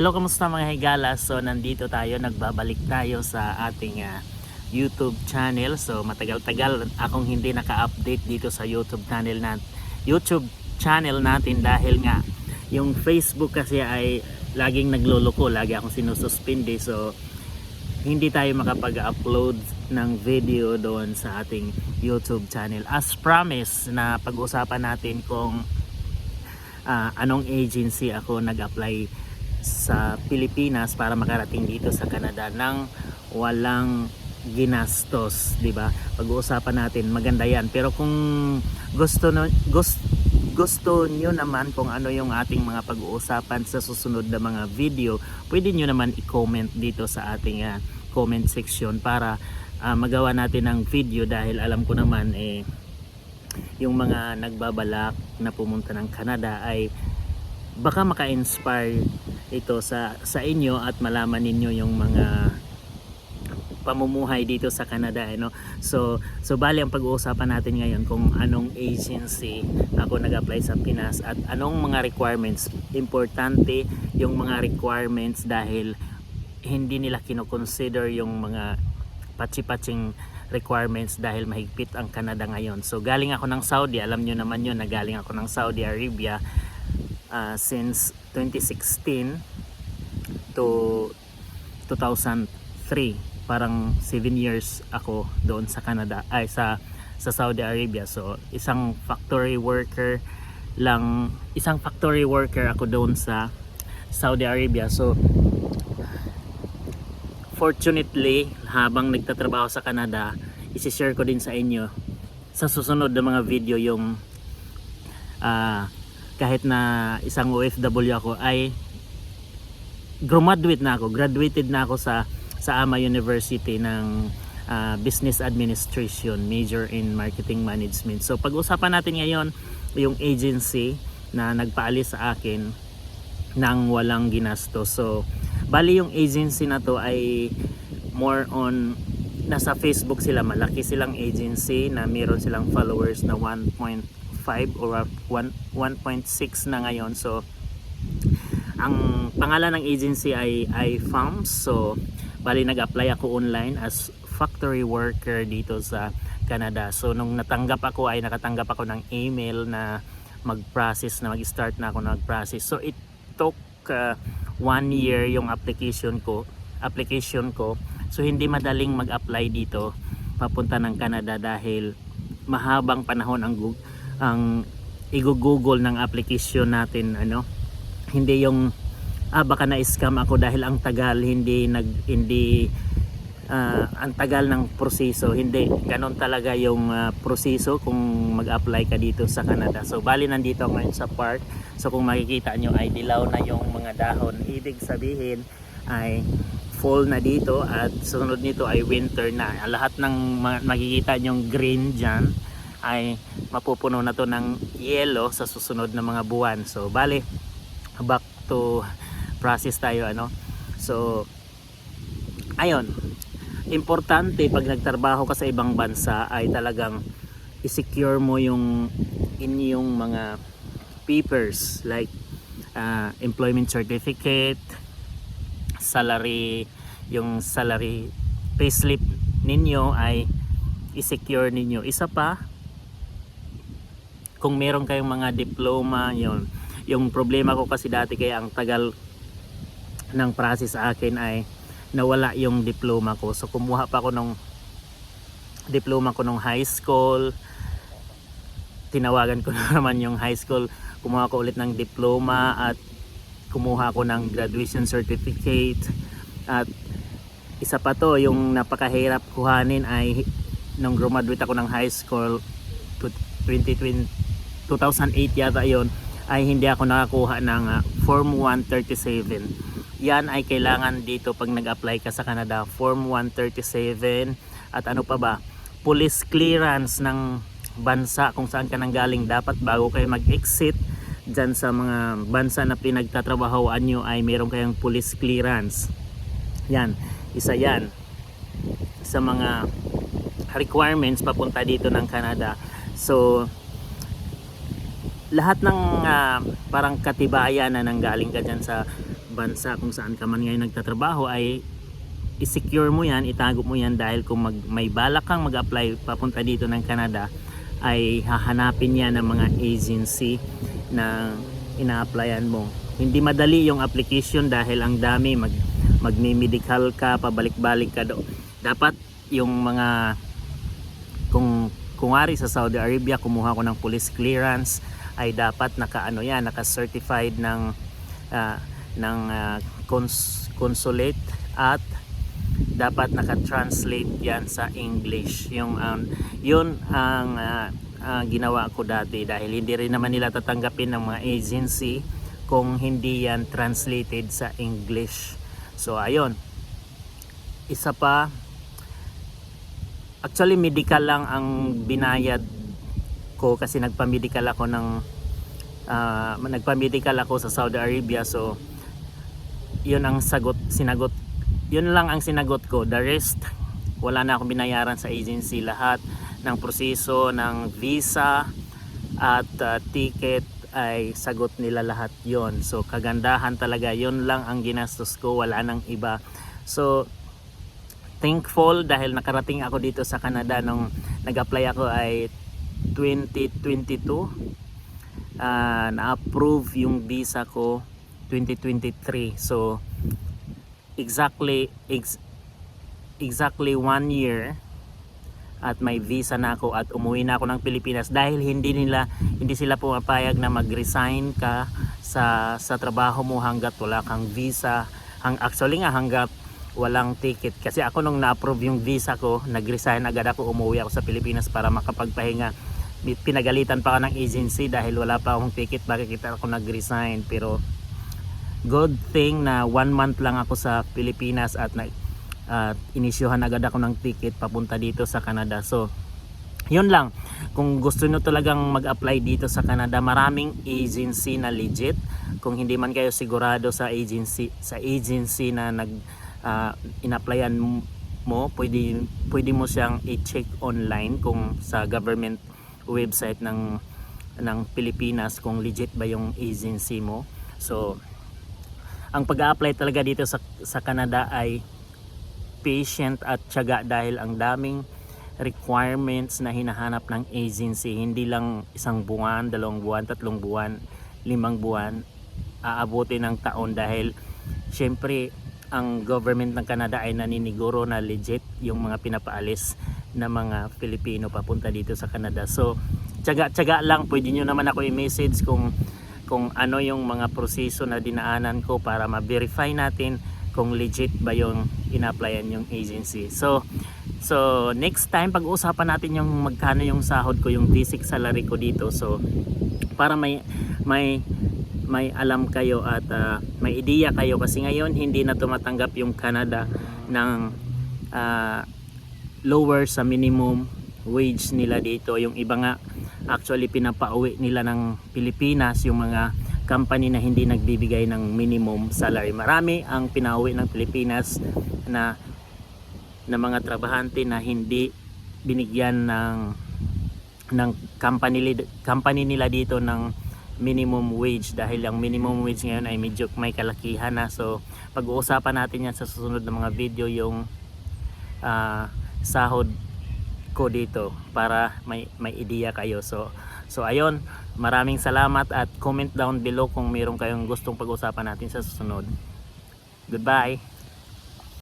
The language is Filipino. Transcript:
Hello, kamusta mga higala? So, nandito tayo, nagbabalik tayo sa ating ah, YouTube channel. So, matagal-tagal akong hindi naka-update dito sa YouTube channel na YouTube channel natin dahil nga yung Facebook kasi ay laging nagluloko, lagi akong sinususpindi. So, hindi tayo makapag-upload ng video doon sa ating YouTube channel. As promised na pag-usapan natin kung ah, anong agency ako nag-apply sa Pilipinas para makarating dito sa Canada nang walang ginastos, 'di ba? Pag-uusapan natin, maganda 'yan. Pero kung gusto no, gusto gusto nyo naman kung ano yung ating mga pag-uusapan sa susunod na mga video, pwede nyo naman i-comment dito sa ating ah, comment section para ah, magawa natin ng video dahil alam ko naman eh yung mga nagbabalak na pumunta ng Canada ay baka maka-inspire ito sa sa inyo at malaman ninyo yung mga pamumuhay dito sa Canada ano. So so bali ang pag-uusapan natin ngayon kung anong agency ako nag-apply sa Pinas at anong mga requirements. Importante yung mga requirements dahil hindi nila kino-consider yung mga patsi-patsing requirements dahil mahigpit ang Canada ngayon. So galing ako ng Saudi, alam nyo naman yun na galing ako ng Saudi Arabia uh, since 2016 to 2003 parang 7 years ako doon sa Canada ay sa sa Saudi Arabia. So isang factory worker lang isang factory worker ako doon sa Saudi Arabia. So fortunately habang nagtatrabaho sa Canada isi-share ko din sa inyo sa susunod na mga video yung ah kahit na isang OFW ako ay graduate na ako graduated na ako sa sa AMA University ng ah, Business Administration major in Marketing Management. So pag-usapan natin ngayon yung agency na nagpaalis sa akin nang walang ginasto. So bali yung agency na to ay more on nasa Facebook sila malaki silang agency na meron silang followers na 1.5 or 1 1.6 na ngayon. So ang pangalan ng agency ay iFarms. So bali nag-apply ako online as factory worker dito sa Canada. So nung natanggap ako ay nakatanggap ako ng email na mag-process na mag-start na ako mag-process. So it took uh, one year yung application ko application ko. So hindi madaling mag-apply dito papunta ng Canada dahil mahabang panahon ang ang i-google ng application natin ano? Hindi yung ah baka na-scam ako dahil ang tagal hindi nag hindi ah, ang tagal ng proseso. Hindi ganon talaga yung ah, proseso kung mag-apply ka dito sa Canada. So bali nandito ngayon sa park. So kung makikita nyo ay dilaw na yung mga dahon. Ibig sabihin ay fall na dito at sunod nito ay winter na. Lahat ng ma- makikita nyong green dyan ay mapupuno na to ng yellow sa susunod na mga buwan. So bali back to process tayo ano? So ayon importante pag nagtrabaho ka sa ibang bansa ay talagang i-secure mo yung inyong mga papers like ah, employment certificate salary yung salary payslip ninyo ay i-secure ninyo. Isa pa kung meron kayong mga diploma yon yung problema ko kasi dati kaya ang tagal ng process akin ay nawala yung diploma ko. So kumuha pa ako ng diploma ko nung high school. Tinawagan ko na naman yung high school. Kumuha ko ulit ng diploma at kumuha ko ng graduation certificate. At isa pa to yung napakahirap kuhanin ay nung graduate ako ng high school to 2020 2008 yata yon ay hindi ako nakakuha ng ah, Form 137 yan ay kailangan dito pag nag-apply ka sa Canada Form 137 at ano pa ba? Police clearance ng bansa kung saan ka nanggaling dapat bago kayo mag-exit dyan sa mga bansa na pinagtatrabahoan nyo ay meron kayong police clearance. Yan isa yan sa mga requirements papunta dito ng Canada. So lahat ng ah, parang katibayan na nanggaling ka dyan sa bansa kung saan ka man ngayon nagtatrabaho ay i-secure mo yan, itago mo yan dahil kung mag, may balak kang mag-apply papunta dito ng Canada ay hahanapin yan ng mga agency na ina-applyan mo. Hindi madali yung application dahil ang dami mag magmi-medical ka, pabalik-balik ka do. Dapat yung mga kung kunwari sa Saudi Arabia kumuha ko ng police clearance ay dapat naka-ano yan, naka-certified ng ah, ng ah, cons- consulate at dapat naka-translate yan sa English. Yung um, yun ang ah, ah, ginawa ko dati dahil hindi rin naman nila tatanggapin ng mga agency kung hindi yan translated sa English. So ayun. Isa pa actually medical lang ang binayad ko kasi nagpa-medical ako ng ah, nagpa-medical ako sa Saudi Arabia. So yun ang sagot sinagot yun lang ang sinagot ko. The rest wala na akong binayaran sa agency. Lahat ng proseso ng visa at ah, ticket ay sagot nila lahat yon so kagandahan talaga. Yun lang ang ginastos ko. Wala nang iba. So thankful dahil nakarating ako dito sa Canada nung nag-apply ako ay 2022 Ah, na-approve yung visa ko 2023 so exactly ex- exactly one year at may visa na ako at umuwi na ako ng Pilipinas dahil hindi nila hindi sila pumapayag na mag-resign ka sa sa trabaho mo hanggat wala kang visa hang actually nga hanggat walang ticket. Kasi ako nung na-approve yung visa ko nag-resign agad ako umuwi ako sa Pilipinas para makapagpahinga pinagalitan pa ako ng agency dahil wala pa akong ticket. Bakit kita ako nag-resign. Pero good thing na one month lang ako sa Pilipinas at nag at inisyuhan agad ako ng ticket papunta dito sa Canada. So yun lang. Kung gusto nyo talagang mag-apply dito sa Canada maraming agency na legit. Kung hindi man kayo sigurado sa agency sa agency na nag uh, in-applyan mo pwede pwede mo siyang i-check online kung sa government website ng ng Pilipinas kung legit ba yung agency mo. So ang pag-apply talaga dito sa sa Canada ay patient at tiyaga dahil ang daming requirements na hinahanap ng agency. Hindi lang isang buwan, dalawang buwan, tatlong buwan, limang buwan aabuti ng taon dahil syempre ang government ng Canada ay naniniguro na legit yung mga pinapaalis na mga Pilipino papunta dito sa Canada. So, tiyaga-tiyaga lang, pwede nyo naman ako i-message kung kung ano yung mga proseso na dinaanan ko para ma-verify natin kung legit ba yung in-applyan yung agency. So, so next time pag-uusapan natin yung magkano yung sahod ko, yung basic salary ko dito. So, para may may may alam kayo at ah, may ideya kayo kasi ngayon hindi na tumatanggap yung Canada ng ah, lower sa minimum wage nila dito. Yung iba nga actually pinapauwi nila ng Pilipinas yung mga company na hindi nagbibigay ng minimum salary. Marami ang pinauwi ng Pilipinas na na mga trabahante na hindi binigyan ng ng company company nila dito ng minimum wage. Dahil ang minimum wage ngayon ay medyo may kalakihan na. So pag-uusapan natin yan sa susunod na mga video yung ah, sahod ko dito para may may ideya kayo. So so ayon maraming salamat at comment down below kung mayroon kayong gustong pag-usapan natin sa susunod. Goodbye